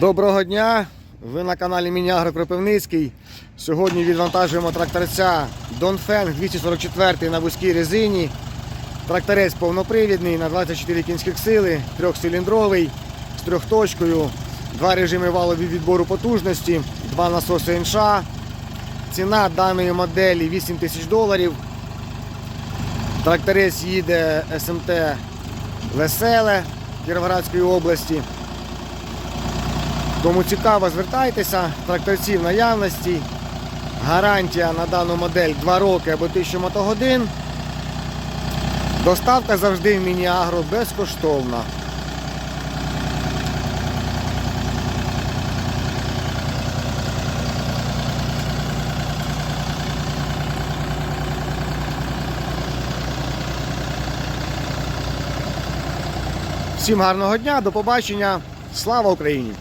Доброго дня! Ви на каналі Міні-Агро Кропивницький. Сьогодні відвантажуємо тракторця Донфенг 244 на вузькій резині. Тракторець повнопривідний на 24 кінських сили, трьохциліндровий, з трьохточкою, два режими валові відбору потужності, два насоси НШ. Ціна даної моделі 8 тисяч доларів. Тракторець їде СМТ Веселе Кіровоградської області. Кому цікаво, звертайтеся, тракторці в наявності. Гарантія на дану модель 2 роки або 1000 мотогодин. Доставка завжди в Міні-Агро безкоштовна. Всім гарного дня, до побачення. Слава Україні!